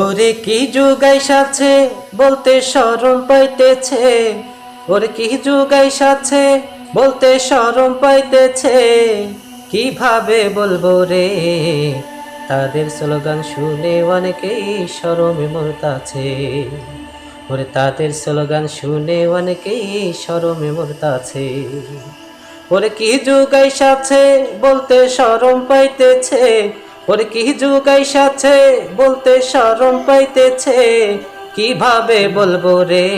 ওরে কি যুগাই সাছে বলতে শরম পাইতেছে? ওরে কি যুগাই সাছে বলতে শরম পাইতেছে? কীভাবে বলব রে? তাদের স্লোগান শুনে অনেকেই শরমে মরতাছে। ওরে তাদের স্লোগান শুনে অনেকেই শরমে মরতাছে। ওরে কি যুগাই সাছে বলতে শরম পাইতেছে? ওরে কি সাছে বলতে শরম পাইতেছে? কীভাবে বলব রে?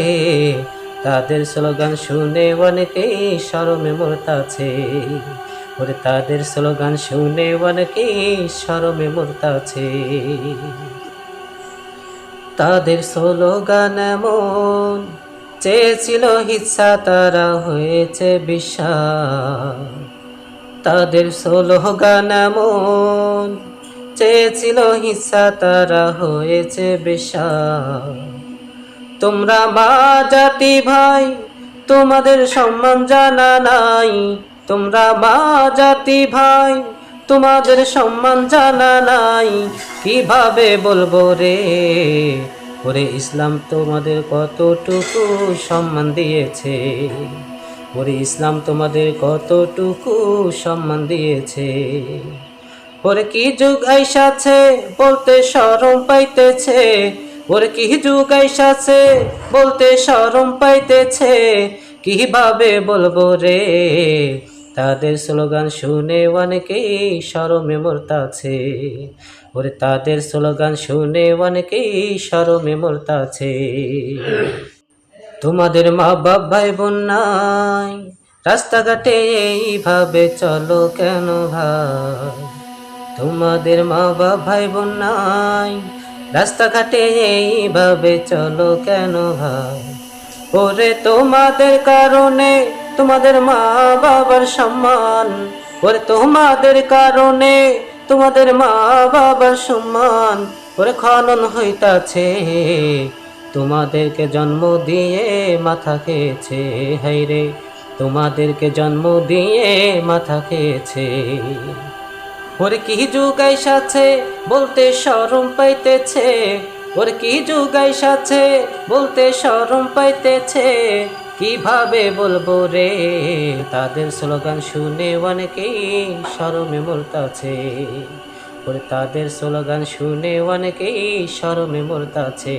তাদের স্লোগান শুনে অনেকেই শরমে মরতাছে। ওরে তাদের স্লোগান শুনে অনেকেই শরমে মরতাছে। তাদের স্লোগান এমন, চেয়েছিল হিচ্ছা তারা হয়েছে বিশ্বাস। তাদের স্লোগান এমন চেয়েছিল হিচ্ছা তারা হয়েছে বিশ্বাস তোমরা মা জাতি ভাই, তোমাদের সম্মান জানা নাই। তোমরা মা জাতি ভাই, তোমাদের সম্মান জানা নাই। কীভাবে বলব রে? ওরে ইসলাম তোমাদের কতটুকু সম্মান দিয়েছে? ওরে ইসলাম তোমাদের কতটুকু সম্মান দিয়েছে? ওরে কি যুগ আইসাছে বলতে শরম পাইতেছে? ওরে কি যুগ আইসাছে বলতে শরম পাইতেছে? কীভাবে বলব রে? তাদের স্লোগান শুনে অনেকেই শরমে মরতাছে। ওরে তাদের স্লোগান শুনে অনেকেই শরমে মরতাছে। তোমাদের মা বাপ ভাই বোন নাই, রাস্তাঘাটে এইভাবে চলো কেন ভাই? তোমাদের মা বাপ ভাই বোন নাই। রাস্তাঘাটে এইভাবে চলো কেন ভাই? ওরে তোমাদের কারণে তোমাদের মা বাবার সম্মান। ওরে তোমাদের কারণে তোমাদের মা বাবার সম্মান। ওরে খনন হইতাছে, তোমাদেরকে জন্ম দিয়ে মাথা খেয়েছে হাইরে তোমাদেরকে জন্ম দিয়ে মাথা খেয়েছে। ওরে কি যুগাই সাছে বলতে শরম পাইতেছে? ওরে কি যুগাই সাছে বলতে শরম পাইতেছে? কীভাবে বলব রে? তাদের স্লোগান শুনে অনেকেই শরমে মরতাছে। ওরে তাদের স্লোগান শুনে অনেকেই শরমে মরতাছে।